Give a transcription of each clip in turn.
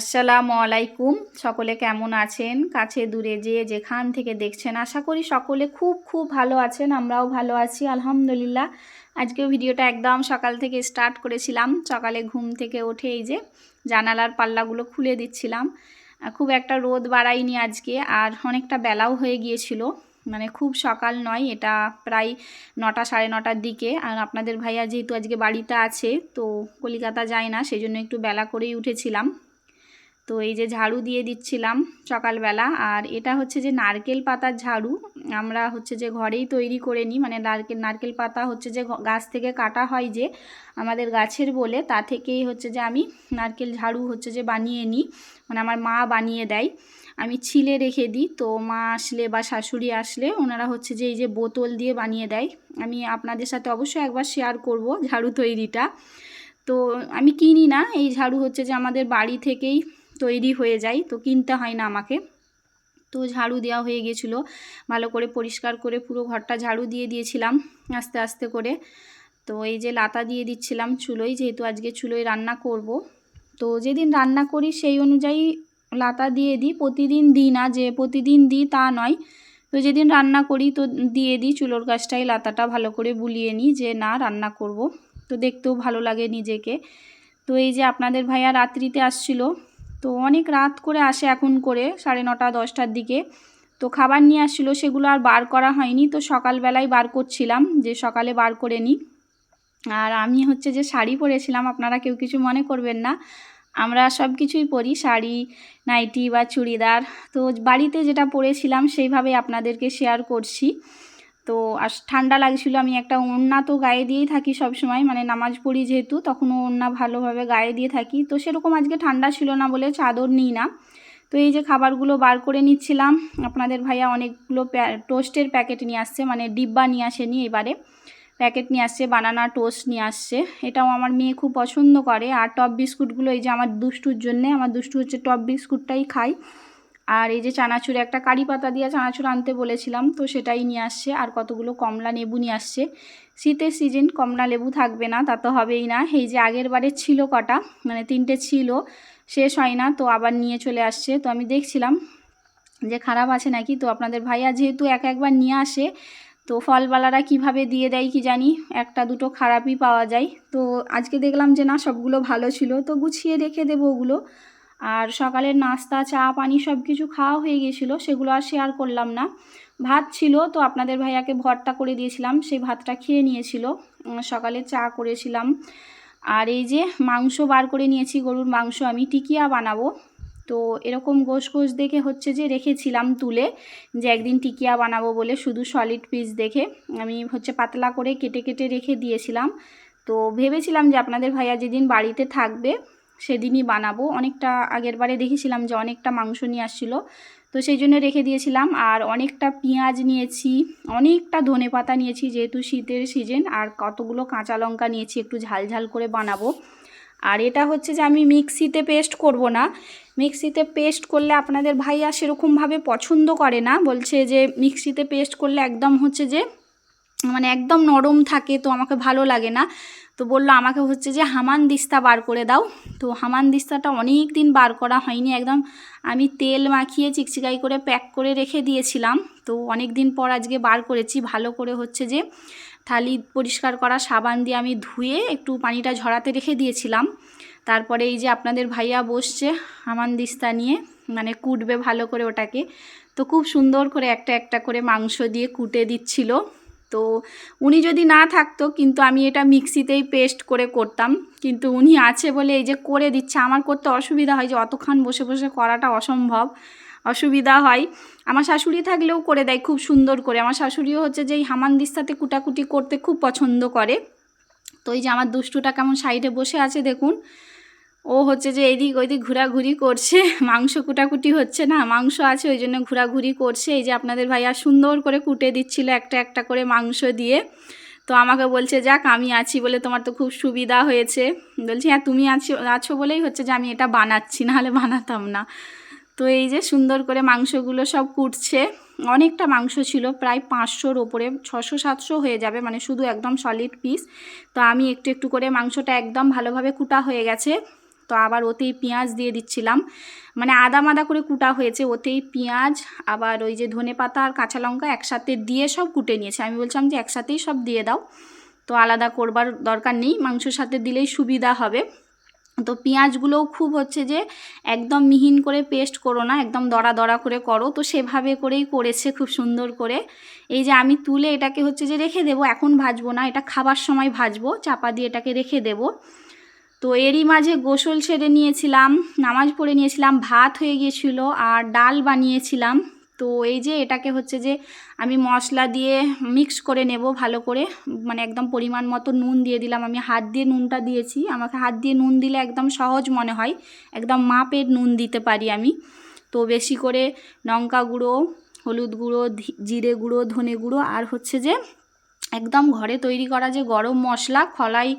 আসসালামু আলাইকুম। সকলে কেমন আছেন? কাছে দূরে যে যেখান থেকে দেখছেন, আশা করি সকলে খুব খুব ভালো আছেন, আমরাও ভালো আছি, আলহামদুলিল্লাহ। আজকেও ভিডিওটা একদম সকাল থেকে স্টার্ট করেছিলাম। সকালে ঘুম থেকে উঠে এই যে জানালার পাল্লাগুলো খুলে দিচ্ছিলাম। খুব একটা রোদ বাড়ায়নি আজকে, আর অনেকটা বেলাও হয়ে গিয়েছিল। মানে খুব সকাল নয়, এটা প্রায় নটা, সাড়ে নটার দিকে। আর আপনাদের ভাইয়া যেহেতু আজকে বাড়িতে আছে, তো কলিকাতা যায় না সেই জন্য একটু বেলা করেই উঠেছিলাম। তো এই যে ঝাড়ু দিয়ে দিচ্ছিলাম সকালবেলা, আর এটা হচ্ছে যে নারকেল পাতার ঝাড়ু। আমরা হচ্ছে যে ঘরেই তৈরি করে নিই মানে নারকেল নারকেল পাতা হচ্ছে যে গাছ থেকে কাটা হয় যে আমাদের গাছের বলে, তা থেকেই হচ্ছে যে আমি নারকেল ঝাড়ু হচ্ছে যে বানিয়ে নিই মানে আমার মা বানিয়ে দেয়। আমি ছিলে রেখে দিই, তো মা আসলে বা শাশুড়ি আসলে ওনারা হচ্ছে যে এই যে বোতল দিয়ে বানিয়ে দেয়। আমি আপনাদের সাথে অবশ্যই একবার শেয়ার করব ঝাড়ু তৈরিটা। তো আমি কিনি না, এই ঝাড়ু হচ্ছে যে আমাদের বাড়ি থেকেই তৈরি হয়ে যায়, তো কিনতে হয় না আমাকে। তো ঝাড়ু দেওয়া হয়ে গেছিল, ভালো করে পরিষ্কার করে পুরো ঘরটা ঝাড়ু দিয়ে দিয়েছিলাম আস্তে আস্তে করে। তো এই যে লাতা দিয়ে দিচ্ছিলাম চুলোয়, যেহেতু আজকে চুলোয় রান্না করব। তো যেদিন রান্না করি সেই অনুযায়ী লাতা দিয়ে দিই, প্রতিদিন দিই না, যে প্রতিদিন দিই তা নয়। তো যেদিন রান্না করি তো দিয়ে দিই, চুলোর গাছটাই লাতাটা ভালো করে বুলিয়ে নিই যে না, রান্না করব। তো দেখতেও ভালো লাগে নিজেকে। তো এই যে আপনাদের ভাইয়া রাত্রিতে আসছিল তো অনেক রাত করে আসে এখন করে, সাড়ে নটা, দশটার দিকে। তো খাবার নিয়ে আসছিল, সেগুলো আর বার করা হয়নি। তো সকালবেলায় বার করছিলাম যে সকালে বার করে নিই। আর আমি হচ্ছে যে শাড়ি পরেছিলাম, আপনারা কেউ কিছু মনে করবেন না। আমরা সব কিছুই পরি, শাড়ি, নাইটি বা চুড়িদার। তো বাড়িতে যেটা পরেছিলাম, সেইভাবে আপনাদেরকে শেয়ার করছি। তো আর ঠান্ডা লাগছিল, আমি একটা ওড়না তো গায়ে দিয়েই থাকি সব সময় মানে নামাজ পড়ি যেহেতু, তখনও ওড়না ভালোভাবে গায়ে দিয়ে থাকি। তো সেরকম আজকে ঠান্ডা ছিল না বলে চাদর নিই না। তো এই যে খাবারগুলো বার করে নিচ্ছিলাম, আপনাদের ভাইয়া অনেকগুলো টোস্টের প্যাকেট নিয়ে আসছে মানে ডিব্বা নিয়ে আসেনি এবারে। প্যাকেট নিয়ে আসছে, বানানা টোস্ট নিয়ে আসছে। এটাও আমার মেয়ে খুব পছন্দ করে। আর টপ বিস্কুটগুলো, এই যে আমার দুষ্টুর জন্যে, আমার দুষ্টু হচ্ছে টপ বিস্কুটটাই খাই আর এই যে চানাচুর, একটা কারি পাতা দিয়ে চানাচুর আনতে বলেছিলাম, তো সেটাই নিয়ে আসছে। আর কতগুলো কমলা লেবু নিয়ে আসছে। শীতের সিজন কমলা লেবু থাকবে না, তা তো হবেই না। এই যে আগের বারে ছিল কটা মানে তিনটে ছিল, শেষ হয় না, তো আবার নিয়ে চলে আসছে। তো আমি দেখছিলাম যে খারাপ আছে নাকি, তো আপনাদের ভাইয়া যেহেতু এক একবার নিয়ে আসে, তো ফলবালারা কীভাবে দিয়ে দেয় কি জানি, একটা দুটো খারাপই পাওয়া যায়। তো আজকে দেখলাম যে না, সবগুলো ভালো ছিল, তো গুছিয়ে রেখে দেবো ওগুলো। আর সকালের নাস্তা, চা, পানি সব কিছু খাওয়া হয়ে গেছিল সেগুলো আর শেয়ার করলাম না। ভাত ছিল, তো আপনাদের ভাইয়াকে ভর্তা করে দিয়েছিলাম, সেই ভাতটা খেয়ে নিয়েছিল। সকালে চা করেছিলাম। আর এই যে মাংস বার করে নিয়েছি, গরুর মাংস, আমি টিকিয়া বানাবো। তো এরকম গোশ গোশ দেখে হচ্ছে যে রেখেছিলাম তুলে, যে একদিন টিকিয়া বানাবো বলে শুধু সলিড পিস দেখে। আমি হচ্ছে পাতলা করে কেটে কেটে রেখে দিয়েছিলাম। তো ভেবেছিলাম যে আপনাদের ভাইয়া যেদিন বাড়িতে থাকবে সেদিনই বানাবো। অনেকটা আগের বারে দেখেছিলাম যে অনেকটা মাংস নিয়ে আসছিল। তো সেই জন্য রেখে দিয়েছিলাম। আর অনেকটা পেঁয়াজ নিয়েছি, অনেকটা ধনে পাতা নিয়েছি যেহেতু শীতের সিজন আর কতগুলো কাঁচা লঙ্কা নিয়েছি একটু ঝাল ঝাল করে বানাবো। আর এটা হচ্ছে যে আমি মিক্সিতে পেস্ট করব না। মিক্সিতে পেস্ট করলে আপনাদের ভাইয়া সেরকমভাবে পছন্দ করে না। বলছে যে মিক্সিতে পেস্ট করলে একদম হচ্ছে যে মানে একদম নরম থাকে, তো আমাকে ভালো লাগে না। তো বলল আমাকে হচ্ছে যে হামান দিস্তা বার করে দাও। তো হামান দিস্তাটা অনেক দিন বার করা হয়নি, একদম আমি তেল মাখিয়ে চিকচিকাই করে প্যাক করে রেখে দিয়েছিলাম। তো অনেক দিন পর আজকে বার করেছি, ভালো করে হচ্ছে যে থালি পরিষ্কার করা, সাবান দিয়ে আমি ধুয়ে একটু পানিটা ঝরাতে রেখে দিয়েছিলাম। তারপরে এই যে আপনাদের ভাইয়া বসছে হামান দিস্তা নিয়ে মানে কুটবে ভালো করে ওটাকে। তো খুব সুন্দর করে একটা একটা করে মাংস দিয়ে কুটে দিচ্ছিল। তো উনি যদি না থাকতো, কিন্তু আমি এটা মিক্সিতেই পেস্ট করে করতাম। কিন্তু উনি আছে বলে এই যে করে দিচ্ছে, আমার করতে অসুবিধা হয় যে অতক্ষণ বসে বসে করাটা অসম্ভব। অসুবিধা হয়। আমার শাশুড়ি থাকলেও করে দেয় খুব সুন্দর করে। আমার শাশুড়িও হচ্ছে যে এই হামান দিস্তাতে কুটাকুটি করতে খুব পছন্দ করে। তো এই যে আমার দুষ্টুটা কেমন সাইডে বসে আছে, দেখুন। ও হচ্ছে যে এদিক ওইদিক ঘোরাঘুরি করছে, মাংস কুটাকুটি হচ্ছে না, মাংস আছে, ওই জন্য ঘোরাঘুরি করছে। এই যে আপনাদের ভাইয়া সুন্দর করে কুটে দিচ্ছিল একটা একটা করে মাংস দিয়ে। তো আমাকে বলছে, যাক, আমি আছি বলে তোমার তো খুব সুবিধা হয়েছে। বলছি হ্যাঁ তুমি আছো আছো বলেই হচ্ছে যে আমি এটা বানাচ্ছি, নাহলে বানাতাম না। তো এই যে সুন্দর করে মাংসগুলো সব কুটছে। অনেকটা মাংস ছিল, প্রায় পাঁচশোর ওপরে, ছশো, সাতশো হয়ে যাবে মানে শুধু একদম সলিড পিস তো আমি একটু একটু করে মাংসটা একদম ভালোভাবে কুটা হয়ে গেছে। তো আবার ওতেই পেঁয়াজ দিয়ে দিচ্ছিলাম। মানে আদা মাদা করে কুটা হয়েছে, ওতেই পেঁয়াজ, আবার ওই যে ধনে পাতা আর কাঁচা লঙ্কা একসাথে দিয়ে সব কুটে নিয়েছে। আমি বলছিলাম যে একসাথেই সব দিয়ে দাও। তো আলাদা করবার দরকার নেই, মাংসর সাথে দিলেই সুবিধা হবে। তো পেঁয়াজগুলোও খুব হচ্ছে যে একদম মিহিন করে পেস্ট করো না, একদম দড়া দড়া করে করো। তো সেভাবে করেই করেছে, খুব সুন্দর করে। এই যে আমি তুলে এটাকে হচ্ছে যে রেখে দেবো, এখন ভাজবো না, এটা খাবার সময় ভাজবো, চাপা দিয়ে এটাকে রেখে দেবো। তো এরই মাঝে গোসল সেরে নিয়েছিলাম, নামাজ পড়ে নিয়েছিলাম, ভাত হয়ে গিয়েছিল আর ডাল বানিয়েছিলাম। তো এই যে এটাকে হচ্ছে যে আমি মশলা দিয়ে মিক্স করে নেব ভালো করে মানে একদম পরিমাণ মতো নুন দিয়ে দিলাম। আমি হাত দিয়ে নুনটা দিয়েছি, আমাকে হাত দিয়ে নুন দিলে একদম সহজ মনে হয়, একদম মাপের নুন দিতে পারি আমি। তো বেশি করে লঙ্কা গুঁড়ো, হলুদ গুঁড়ো জিরে গুঁড়ো, ধনে গুঁড়ো আর হচ্ছে যে একদম ঘরে তৈরি করা যে গরম মশলা, খলাই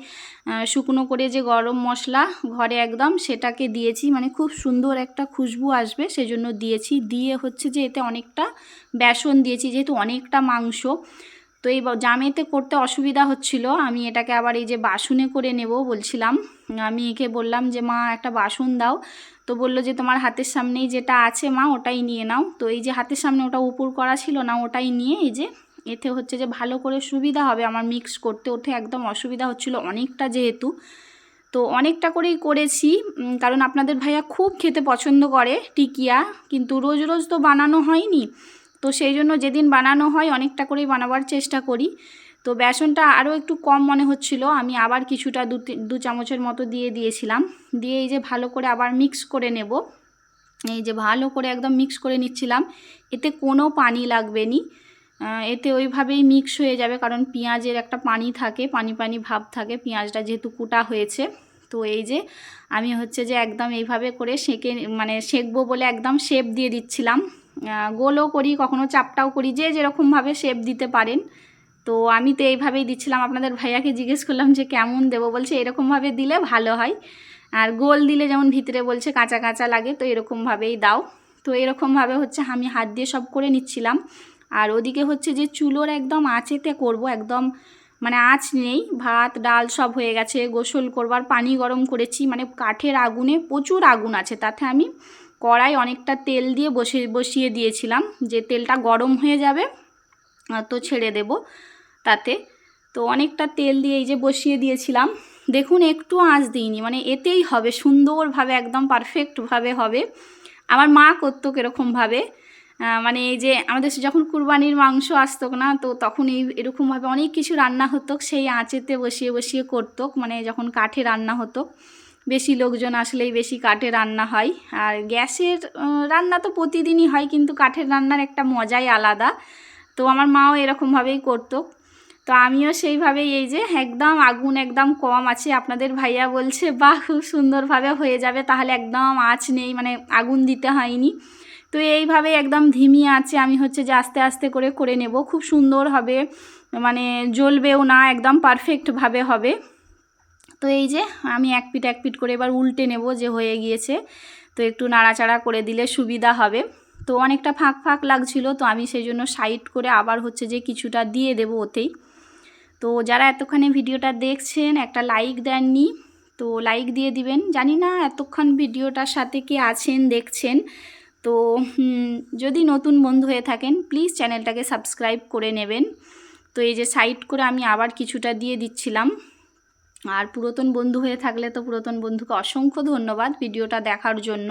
শুকনো করে যে গরম মশলা ঘরে একদম সেটাকে দিয়েছি। মানে খুব সুন্দর একটা খুশবু আসবে, সেজন্য দিয়েছি। দিয়ে হচ্ছে যে এতে অনেকটা বেসন দিয়েছি, যেহেতু অনেকটা মাংস। তো এই জামেতে করতে অসুবিধা হচ্ছিল। আমি এটাকে আবার এই যে বাসনে করে নেব বলছিলাম। আমি একে বললাম যে, মা, একটা বাসন দাও। তো বলল যে, তোমার হাতের সামনেই যেটা আছে মা, ওটাই নিয়ে নাও। তো এই যে হাতের সামনে ওটা উপর করা ছিল না, ওটাই নিয়ে এই যে এতে হচ্ছে যে ভালো করে সুবিধা হবে, আমার মিক্স করতে ওঠে একদম অসুবিধা হচ্ছিল অনেকটা যেহেতু। তো অনেকটা করেই করেছি কারণ আপনাদের ভাইয়া খুব খেতে পছন্দ করে টিকিয়া, কিন্তু রোজ রোজ তো বানানো হয়নি। তো সেই জন্য যেদিন বানানো হয় অনেকটা করেই বানাবার চেষ্টা করি। তো বেসনটা আরও একটু কম মনে হচ্ছিল, আমি আবার কিছুটা দু দু চামচের মতো দিয়ে দিয়েছিলাম। দিয়ে এই যে ভালো করে আবার মিক্স করে নেব। এই যে ভালো করে একদম মিক্স করে নিচ্ছিলাম, এতে কোনো পানি লাগবে নি। এতে ওইভাবেই মিক্স হয়ে যাবে, কারণ পেঁয়াজের একটা পানি থাকে, পানি পানি ভাব থাকে, পেঁয়াজটা যেহেতু কুটা হয়েছে। তো এই যে আমি হচ্ছে যে একদম এইভাবে করে সেঁকে মানে সেঁকবো বলে একদম শেপ দিয়ে দিচ্ছিলাম। গোলও করি, কখনো চাপটাও করি, যে যেরকমভাবে শেপ দিতে পারেন। তো আমি তো এইভাবেই দিচ্ছিলাম, আপনাদের ভাইয়াকে জিজ্ঞেস করলাম যে কেমন দেবো? বলছে এরকমভাবে দিলে ভালো হয়। আর গোল দিলে যেমন ভিতরে বলছে কাঁচা কাঁচা লাগে, তো এরকমভাবেই দাও। তো এরকমভাবে হচ্ছে আমি হাত দিয়ে সব করে নিচ্ছিলাম। আর ওদিকে হচ্ছে যে চুলোর একদম আঁচেতে করব, একদম মানে আঁচ নেই, ভাত, ডাল সব হয়ে গেছে, গোসল করবার পানি গরম করেছি মানে কাঠের আগুনে প্রচুর আগুন আছে, তাতে আমি কড়াই অনেকটা তেল দিয়ে বসে, বসিয়ে দিয়েছিলাম, যে তেলটা গরম হয়ে যাবে তো ছেড়ে দেব তাতে। তো অনেকটা তেল দিয়ে এই যে বসিয়ে দিয়েছিলাম, দেখুন একটু আঁচ দিইনি মানে এতেই হবে, সুন্দরভাবে, একদম পারফেক্টভাবে হবে। আমার মা করতো কীরকমভাবে মানে এই যে আমাদের যখন কুরবানির মাংস আসতো না, তো তখন এই এরকমভাবে অনেক কিছু রান্না হতো। সেই আঁচেতে বসিয়ে বসিয়ে করতো। মানে যখন কাঠে রান্না হতো, বেশি লোকজন আসলেই বেশি কাঠে রান্না হয়। আর গ্যাসের রান্না তো প্রতিদিনই হয়, কিন্তু কাঠের রান্নার একটা মজাই আলাদা। তো আমার মাও এরকমভাবেই করতো। তো আমিও সেইভাবেই এই যে একদম আগুন একদম কম আছে, আপনাদের ভাইয়া বলছে, বাহ, খুব সুন্দরভাবে হয়ে যাবে। তাহলে একদম আঁচ নেই মানে আগুন দিতে হয়নি। তো এইভাবে একদম ধিমি আছে, আমি হচ্ছে যে আস্তে আস্তে করে করে নেব। খুব সুন্দর হবে মানে জ্বলবেও না, একদম পারফেক্টভাবে হবে। তো এই যে আমি এক পিট এক পিট করে এবার উল্টে নেব যে হয়ে গিয়েছে। তো একটু নাড়াচাড়া করে দিলে সুবিধা হবে। তো অনেকটা ফাঁক ফাঁক লাগছিল, তো আমি সেই জন্য সাইড করে আবার হচ্ছে যে কিছুটা দিয়ে দেব ওতেই। তো যারা এতক্ষণে ভিডিওটা দেখছেন, একটা লাইক দেননি, তো লাইক দিয়ে দিবেন। জানি না এতক্ষণ ভিডিওটার সাথে কি আছেন, দেখছেন। তো যদি নতুন বন্ধু হয়ে থাকেন প্লিজ চ্যানেলটাকে সাবস্ক্রাইব করে নেবেন। তো এই যে সাইড করে আমি আবার কিছুটা দিয়ে দিচ্ছিলাম। আর পুরাতন বন্ধু হয়ে থাকলে তো পুরাতন বন্ধুকে অসংখ্য ধন্যবাদ ভিডিওটা দেখার জন্য।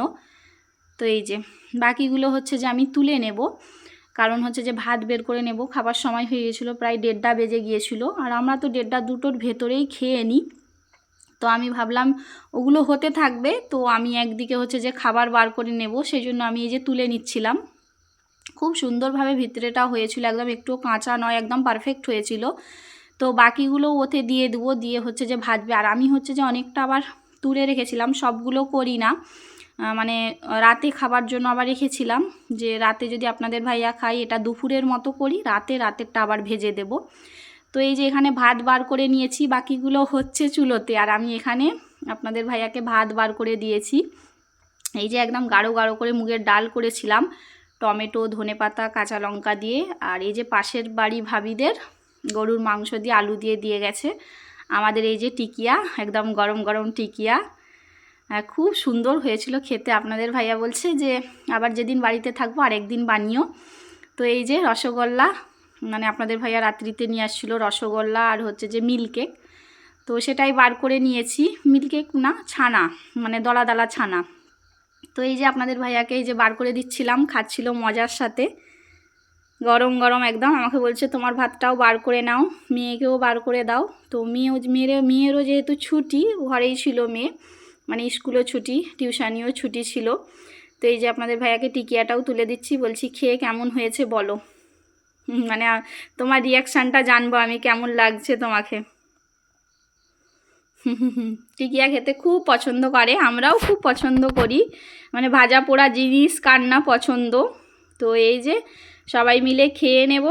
তো এই যে, বাকিগুলো হচ্ছে যে আমি তুলে নেব। কারণ হচ্ছে যে ভাত বের করে নেব, খাবার সময় হয়ে গিয়েছিল প্রায় দেড়টা বেজে গিয়েছিল। আর আমরা তো দেড়টা দুটোর ভেতরেই খেয়ে নিই। তো আমি ভাবলাম ওগুলো হতে থাকবে। তো আমি একদিকে হচ্ছে যে খাবার বার করে নেব সেই জন্য আমি এই যে তুলে নিচ্ছিলাম। খুব সুন্দরভাবে ভিতরেটা হয়েছিল, একদম একটু কাঁচা নয়, একদম পারফেক্ট হয়েছিল। তো বাকিগুলো ওতে দিয়ে দেবো, দিয়ে হচ্ছে যে ভাজবে। আর আমি হচ্ছে যে অনেকটা আবার তুলে রেখেছিলাম, সবগুলো করি না। মানে রাতে খাবার জন্য আবার রেখেছিলাম যে রাতে যদি আপনাদের ভাইয়া খাই এটা দুপুরের মতো করি, রাতে রাতেরটা আবার ভেজে দেব। তো এই যে এখানে ভাত বার করে নিয়েছি বাকিগুলো হচ্ছে চুলোতে। আর আমি এখানে আপনাদের ভাইয়াকে ভাত বার করে দিয়েছি। এই যে একদম গাঢ় গাঢ় করে মুগের ডাল করেছিলাম টমেটো ধনে পাতা কাঁচা লঙ্কা দিয়ে। আর এই যে পাশের বাড়ি ভাবিদের গরুর মাংস দিয়ে আলু দিয়ে দিয়ে গেছে। আমাদের এই যে টিকিয়া একদম গরম গরম টিকিয়া। আহ, খুব সুন্দর হয়েছিল খেতে। আপনাদের ভাইয়া বলছে যে আবার যেদিন বাড়িতে থাকব আরেকদিন বানিও। তো এই যে রসগোল্লা মানে আপনাদের ভাইয়া রাত্রিতে নিয়ে আসছিল রসগোল্লা আর হচ্ছে যে মিল্ক কেক তো সেটাই বার করে নিয়েছি। মিল্ক কেক না, ছানা মানে দলা দলা ছানা। তো এই যে আপনাদের ভাইয়াকে এই যে বার করে দিচ্ছিলাম, খাচ্ছিল মজার সাথে। গরম গরম একদম, আমাকে বলছে, তোমার ভাতটাও বার করে নাও, মেয়েকেও বার করে দাও। তো মেয়েও, মেয়েরও মেয়েরও যেহেতু ছুটি, ঘরেই ছিল মেয়ে মানে স্কুলও ছুটি, টিউশানিও ছুটি ছিল। তো এই যে আপনাদের ভাইয়াকে টিকিয়াটাও তুলে দিচ্ছি, বলছি, খেয়ে কেমন হয়েছে বলো? মানে তোমার রিয়াকশানটা জানব আমি কেমন লাগছে তোমাকে। টিকিয়া খেতে খুব পছন্দ করে, আমরাও খুব পছন্দ করি। মানে ভাজা পোড়া জিনিস কান্না পছন্দ। তো এই যে, সবাই মিলে খেয়ে নেব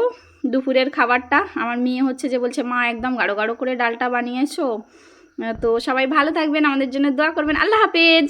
দুপুরের খাবারটা। আমার মেয়ে হচ্ছে যে বলছে, মা, একদম গাঢ় গাঢ় করে ডালটা বানিয়েছো। তো সবাই ভালো থাকবেন, আমাদের জন্য দোয়া করবেন। আল্লাহ হাফেজ!